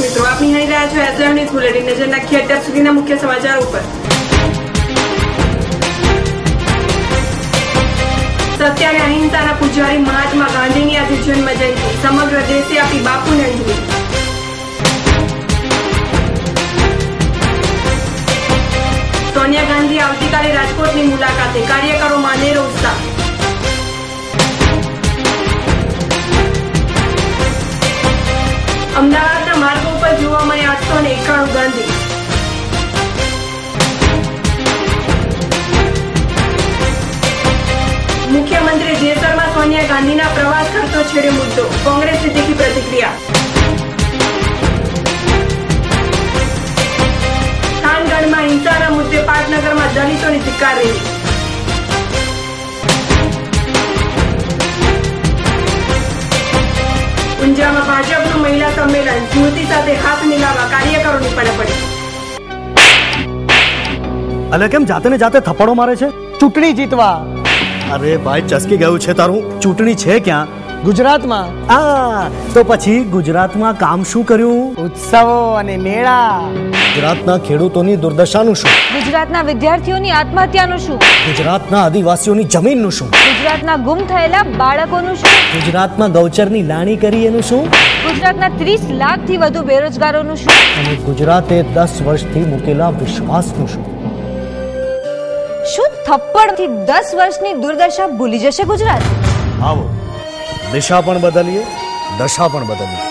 મિત્રો, આપ નિહાળી રહ્યા છો એસએમ બુલેટિન નજર નાખીએ અત્યાર સુધીના મુખ્ય સમાચાર ઉપર. સત્ય અહિંસાના પૂજારી મહાત્મા ગાંધીની આજે જન્મ જયંતિ સમગ્ર દેશે આપી બાપુને અંજલિ. સોનિયા ગાંધી આવતીકાલે રાજકોટની મુલાકાતે. કાર્યકરોમાં અનેરો ઉત્સાહ. અમદાવાદના મુખ્યમંત્રી જેસરમાં સોનિયા ગાંધીના પ્રવાસ ખર્ચો છેડ્યો મુદ્દો. કોંગ્રેસે તીખી પ્રતિક્રિયા. ખાનગઢમાં હિંસાના મુદ્દે પાટનગરમાં દલિતોની ધિક્કાર રેલી. ઊંઝામાં ભાજપનું મહિલા સંમેલન. સ્મૃતિ સાથે હાથ મિલાવવા કાર્યકરોની પડપડી અલે કેમ જાતે ને જાતે થપ્પડો મારે છે? ચૂંટણી જીતવા અરે ભાઈ ચસકી ગયું છે તારું. ચૂંટણી છે ક્યાં? ગુજરાતમાં. આ તો પછી ગુજરાતમાં કામ શું કર્યું? ઉત્સવો અને મેળા. ગુજરાતના ખેડૂતોની દુર્દશાનું શું? ગુજરાતના વિદ્યાર્થીઓની આત્મહત્યાનું શું? ગુજરાતના આદિવાસીઓની જમીનનું શું? ગુજરાતના ગુમ થયેલા બાળકોનું શું? ગુજરાતમાં ગૌચરની લાણી કરી એનું શું? ગુજરાતના ત્રીસ લાખથી વધુ બેરોજગારોનું શું? અને ગુજરાતે દસ વર્ષથી મૂકેલા વિશ્વાસનું શું? શું થપ્પડથી દસ વર્ષની દુર્દશા ભૂલી જશે ગુજરાત? આવો. દિશા પણ બદલીએ, દશા પણ બદલીએ.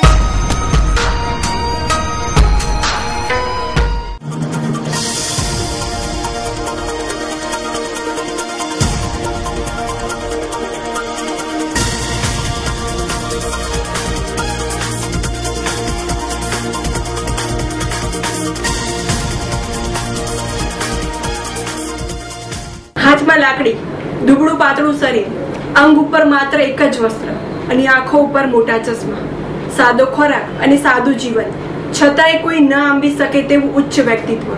લાકડી, દુબળું પાતળું શરીર, અંગ ઉપર માત્ર એક જ વસ્ત્ર અને આંખો ઉપર મોટા ચશ્મા. સાદો ખોરાક અને સાદું જીવન. છતાંય કોઈ ન આંબી શકે તેવું ઉચ્ચ વ્યક્તિત્વ.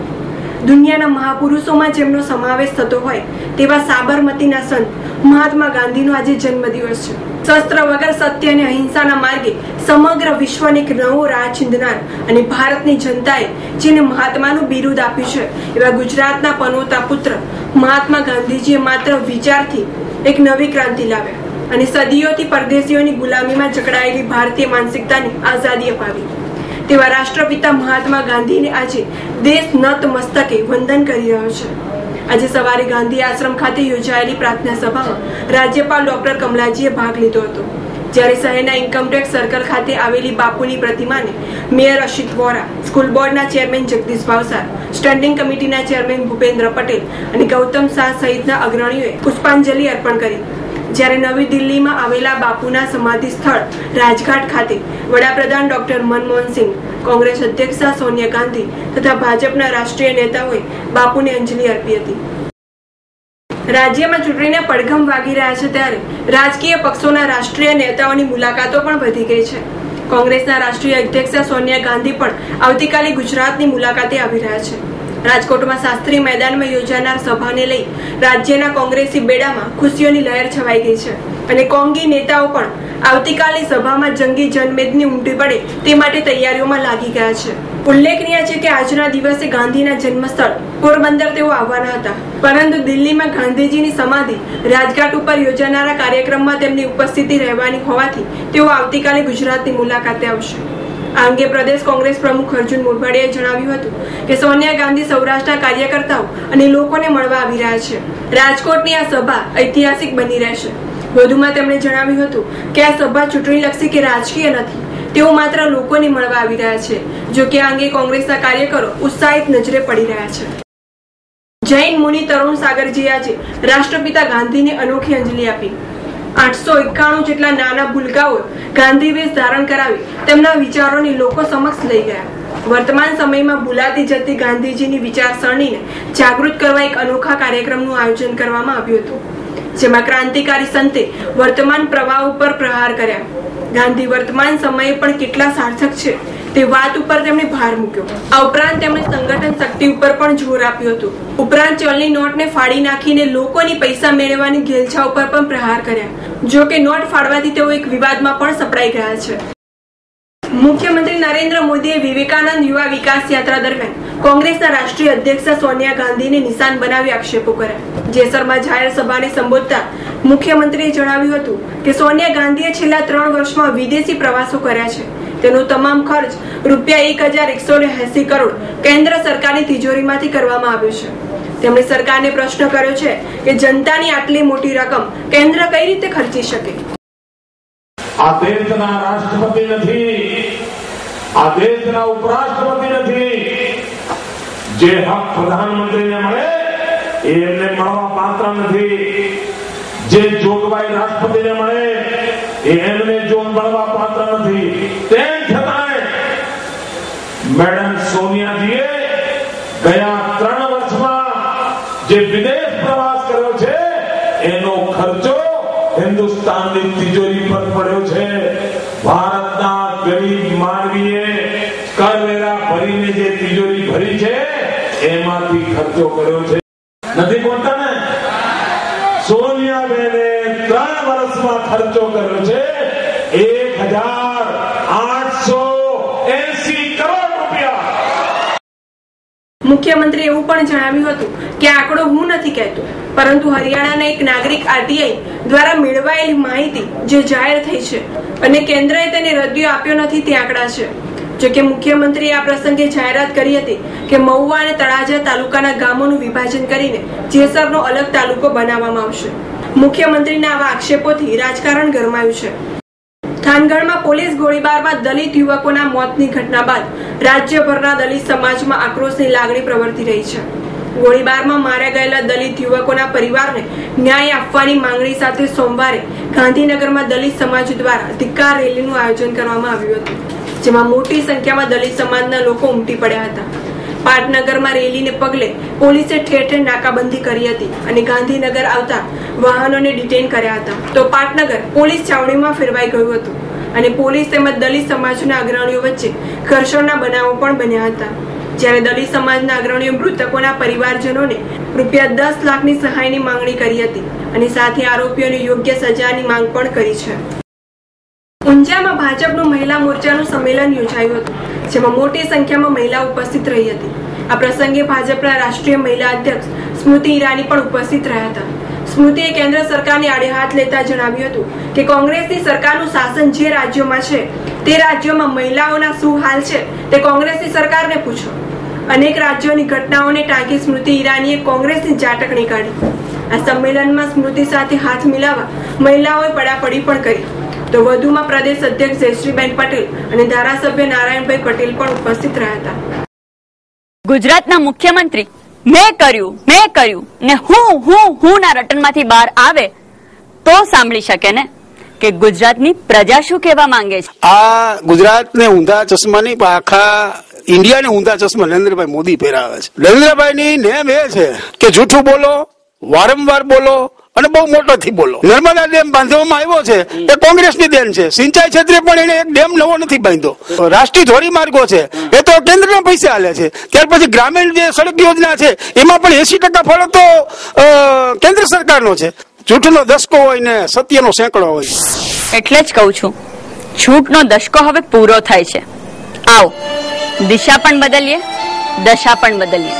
દુનિયાના મહાપુરુષોમાં જેમનો સમાવેશ થતો હોય તેવા સાબરમતીના સંત મહાત્મા ગાંધીનો આજે જન્મદિવસ છે. શસ્ત્ર વગર સત્ય અને અહિંસાના માર્ગે સમગ્ર વિશ્વને એક નવો રાહ ચીંધનાર અને ભારતની જનતાએ જેને મહાત્માનું બિરુદ આપ્યું છે, એવા ગુજરાતના પનોતા પુત્ર મહાત્મા ગાંધીજીએ માત્ર વિચારથી એક નવી ક્રાંતિ લાવ્યા અને સદીઓથી પરદેશીઓની ગુલામીમાં જકડાયેલી ભારતીય માનસિકતાની આઝાદી અપાવી. તેવા રાષ્ટ્રપિતા મહાત્મા ગાંધીને આજે દેશ નત મસ્તકે વંદન કરી રહ્યો છે. આજે સવારે ગાંધી આશ્રમ ખાતે યોજાયેલી પ્રાર્થના સભામાં રાજ્યપાલ ડોક્ટર કમલાજીએ ભાગ લીધો હતો. જ્યારે શહેરના ઇન્કમટેક્સ સર્કલ ખાતે આવેલી બાપુની પ્રતિમાને મેયર અશિત વોરા, સ્કૂલ બોર્ડના ચેરમેન જગદીશ ભાવસાર સ્ટેન્ડિંગ કમિટીના ચેરમેન ભૂપેન્દ્ર પટેલ અને ગૌતમ શાહ સહિતના અગ્રણીઓએ પુષ્પાંજલિ અર્પણ કરી. જ્યારે નવી દિલ્હીમાં આવેલા બાપુના સમાધિ સ્થળ રાજઘાટ ખાતે વડાપ્રધાન ડોક્ટર મનમોહનસિંહ કોંગ્રેસ અધ્યક્ષા સોનિયા ગાંધી તથા ભાજપના રાષ્ટ્રીય નેતાઓએ બાપુને અંજલિ અર્પી હતી. રાજ્યમાં ચૂંટણીને પડઘમ વાગી રહ્યા છે ત્યારે રાજકીય પક્ષોના રાષ્ટ્રીય નેતાઓની મુલાકાતો પણ વધી ગઈ છે. કોંગ્રેસના રાષ્ટ્રીય અધ્યક્ષ સોનિયા ગાંધી પણ આવતીકાલે ગુજરાતની મુલાકાતે આવી રહ્યા છે. રાજકોટમાં શાસ્ત્રી મેદાનમાં યોજાનાર સભાને લઈ રાજ્યના કોંગ્રેસી બેડામાં ખુશીઓની લહેર છવાઈ ગઈ છે અને કોંગી નેતાઓ પણ આવતીકાલની સભામાં જંગી જનમેદની ઉમટી પડે તે માટે તૈયારીઓમાં લાગી ગયા છે. ઉલ્લેખનીય છે કે આજના દિવસે ગાંધીના જન્મસ્થળ પોરબંદર તેઓ આવવાના હતા. પરંતુ દિલ્હીમાં ગાંધીજીની સમાધિ રાજઘાટ ઉપર યોજાનારા કાર્યક્રમમાં તેમની ઉપસ્થિતિ રહેવાની હોવાથી તેઓ આવતીકાલે ગુજરાતની મુલાકાતે આવશે. આ અંગે પ્રદેશ કોંગ્રેસ પ્રમુખ અર્જુન મોઢવાડિયાએ જણાવ્યું હતું કે સોનિયા ગાંધી સૌરાષ્ટ્રના કાર્યકર્તાઓ અને લોકોને મળવા આવી રહ્યા છે. રાજકોટની આ સભા ઐતિહાસિક બની રહેશે. વધુમાં તેમણે જણાવ્યું હતું કે આ સભા ચૂંટણીલક્ષી કે રાજકીય નથી. તેઓ માત્ર લોકોને મળવા આવી રહ્યા છે, જો કે આ અંગે કોંગ્રેસના કાર્યકરો ઉત્સાહિત નજરે પડી રહ્યા છે. જૈન મુનિ તરુણ સાગરજી આજે રાષ્ટ્રપિતા ગાંધીને અનોખી અંજલિ આપી. આઠસો એકાણું જેટલા નાના ભૂલકાઓ ગાંધી વેશ ધારણ કરાવી તેમના વિચારોને લોકો સમક્ષ લઈ ગયા. વર્તમાન સમયમાં ભૂલાતી જતી ગાંધીજીની વિચારસરણીને જાગૃત કરવા એક અનોખા કાર્યક્રમનું આયોજન કરવામાં આવ્યું હતું. જેમાં ક્રાંતિકારી સંતે વર્તમાન પ્રવાહ ઉપર પ્રહાર કર્યા. ગાંધી વર્તમાન સમયે પણ કેટલા સાર્થક છે તે વાત ઉપર તેમણે ભાર મૂક્યો. આ ઉપરાંત તેમણે સંગઠન શક્તિ ઉપર પણ જોર આપ્યું હતું. ઉપરાંત ચલની નોટને ફાડી નાખીને લોકોની પૈસા મેળવવાની ઘેલછા ઉપર પણ પ્રહાર કર્યા. જો કે નોટ ફાડવાથી તેઓ એક વિવાદમાં પણ સપડાઈ ગયા છે. મુખ્યમંત્રી નરેન્દ્ર મોદીએ વિવેકાનંદ યુવા વિકાસ યાત્રા દરમિયાન કોંગ્રેસના રાષ્ટ્રીય અધ્યક્ષ સોનિયા ગાંધીને નિશાન બનાવી આક્ષેપો કર્યા. જેસરમાં જાહેર સભાને સંબોધતા મુખ્યમંત્રીએ જણાવ્યું હતું કે સોનિયા ગાંધીએ છેલ્લા ત્રણ વર્ષમાં વિદેશી પ્રવાસો કર્યા છે. તેનો તમામ ખર્ચ રૂપિયા એક હજાર એકસો એસી કરોડ કેન્દ્ર સરકારની તિજોરીમાંથી કરવામાં આવ્યો છે. તેમણે સરકારને પ્રશ્ન કર્યો છે કે જનતાની આટલી મોટી રકમ કેન્દ્ર કઈ રીતે ખર્ચી શકે? આ દેશના રાષ્ટ્રપતિ નથી. આ દેશના ઉપરાષ્ટ્રપતિ નથી. જે હક પ્રધાનમંત્રીને મળે, એ એમને મળવા પાત્ર નથી. જે જોગવાઈ રાષ્ટ્રપતિને મળે, એ એમને જો મળવા પાત્ર નથી. તેમ છતાંય, મેડમ સોનિયાજીએ ગયા ત્રણ વર્ષમાં જે વિદેશ પ્રવાસ કર્યો છે, એનો ખર્ચો હિન્દુસ્તાનની તિજોરી પર પડ્યો છે. ભારતના ગરીબ માનવીએ કરવેરા ભરીને જે તિજોરી ભરી છે, એમાંથી ખર્ચો કર્યો છે. નથી બોલતા ને? સોનિયાબેને ત્રણ વર્ષમાં ખર્ચો કર્યો છે, એક હજાર આઠસો એસી કરોડ રૂપિયા. મુખ્યમંત્રી એવું પણ જણાવ્યું હતું કે આંકડો હું નથી કહેતો. પરંતુ હરિયાણાના એક નાગરિક આરટીઆઈ દ્વારા મેળવાયેલી માહિતી જે જાહેર થઈ છે અને કેન્દ્રએ તેને રદિયો આપ્યો નથી, તે આંકડા છે. જો કે મુખ્યમંત્રીએ આ પ્રસંગે જાહેરાત કરી હતી કે મહુવા અને તળાજા તાલુકાના ગામોનું વિભાજન કરીને જેસરનો અલગ તાલુકો બનાવવામાં આવશે. મુખ્યમંત્રીના આવા આક્ષેપોથી રાજકારણ ગરમાયું છે. થાનગઢમાં પોલીસ ગોળીબારમાં દલિત યુવકોના મોતની ઘટના બાદ રાજ્યભરના દલિત સમાજમાં આક્રોશની લાગણી પ્રવર્તી રહી છે. ગોળીબારમાં માર્યા ગયેલા દલિત યુવકોના પરિવારને ન્યાય આપવાની માંગણી સાથે સોમવારે ગાંધીનગરમાં દલિત સમાજ દ્વારા ધિક્કાર રેલીનું આયોજન કરવામાં આવ્યું હતું, જેમાં મોટી સંખ્યામાં દલિત સમાજના લોકો ઉમટી પડ્યા હતા. પાટનગરમાં રેલીને પગલે પોલીસે ઠેર ઠેર નાકાબંધી કરી હતી અને ગાંધીનગર આવતા વાહનોને ડિટેન કર્યા હતા. તો પાટનગર પોલીસ છાવણીમાં ફેરવાઈ ગયું હતું અને પોલીસ તેમજ દલિત સમાજના અગ્રણીઓ વચ્ચે ઘર્ષણના બનાવો પણ બન્યા હતા. જ્યારે દલિત સમાજના અગ્રણીઓ મૃતકોના પરિવારજનોને રૂપિયા દસ લાખની સહાયની માંગણી કરી હતી અને સાથે આરોપીઓને યોગ્ય સજાની માંગ પણ કરી છે. ઊંઝામાં ભાજપનું મહિલા મોરચાનું સંમેલન યોજાયું હતું, જેમાં મોટી સંખ્યામાં મહિલા ઉપસ્થિત રહી હતી. આ પ્રસંગે ભાજપના રાષ્ટ્રીય મહિલા અધ્યક્ષ સ્મૃતિ ઈરાની પણ ઉપસ્થિત રહ્યા હતા. સ્મૃતિએ કેન્દ્ર સરકારની આડે હાથ લેતા જણાવ્યું હતું કે કોંગ્રેસની સરકારનું શાસન જે રાજ્યોમાં છે તે રાજ્યોમાં મહિલાઓના શું હાલ છે તે કોંગ્રેસની સરકારને પૂછો. અનેક રાજ્યોની ઘટનાઓને ટાંકી સ્મૃતિ ઈરાનીએ કોંગ્રેસની ઝાટકણી કાઢી. આ સંમેલનમાં સ્મૃતિ સાથે હાથ મિલાવવા મહિલાઓએ પડાપડી પણ કરી. તો વધુમાં પ્રદેશ અધ્યક્ષ જયશ્રીબેન પટેલ અને ધારાસભ્ય નારાયણભાઈ પટેલ પણ ઉપસ્થિત રહ્યા હતા. ગુજરાતના મુખ્યમંત્રી, મેં કર્યું મેં કર્યું ને હું હું હું ના રટનમાંથી બહાર આવે તો સાંભળી શકે ને? કે ગુજરાતની પ્રજા શું કહેવા માંગે છે? આ ગુજરાતને ઊંધા ચશ્મા નહીં પણ ઇન્ડિયાને ઊંધા ચશ્મા નરેન્દ્રભાઈ મોદી પહેરાવે છે. નરેન્દ્રભાઈની નેમ એ છે કે જૂઠું બોલો, વારંવાર બોલો અને બહુ મોટોથી બોલો. નર્મદા ડેમ બાંધવામાં આવ્યો છે, એ કોંગ્રેસની દેન છે. સિંચાઈ ક્ષેત્રે પણ એને એક ડેમ નવો નથી બાંધ્યો. રાષ્ટ્રીય ધોરીમાર્ગો છે, એ તો કેન્દ્રના પૈસે હાલે છે. ત્યાર પછી ગ્રામીણ જે સડક યોજના છે, એમાં પણ એસી ટકા ફરક તો કેન્દ્ર સરકારનો છે. જૂઠનો દસકો હોય ને સત્યનો સેંકડો હોય. એટલે જ કહું છું છૂટનો દશકો હવે પૂરો થાય છે. આવો દિશા પણ બદલીએ દશા પણ બદલીએ.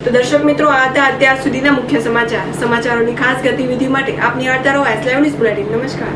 તો દર્શક મિત્રો આ હતા અત્યાર સુધીના મુખ્ય સમાચાર. સમાચારોની ખાસ ગતિવિધિ માટે આપની નિહાળતા રહો એસ લાઈવ ન્યૂઝ બુલેટિન નમસ્કાર.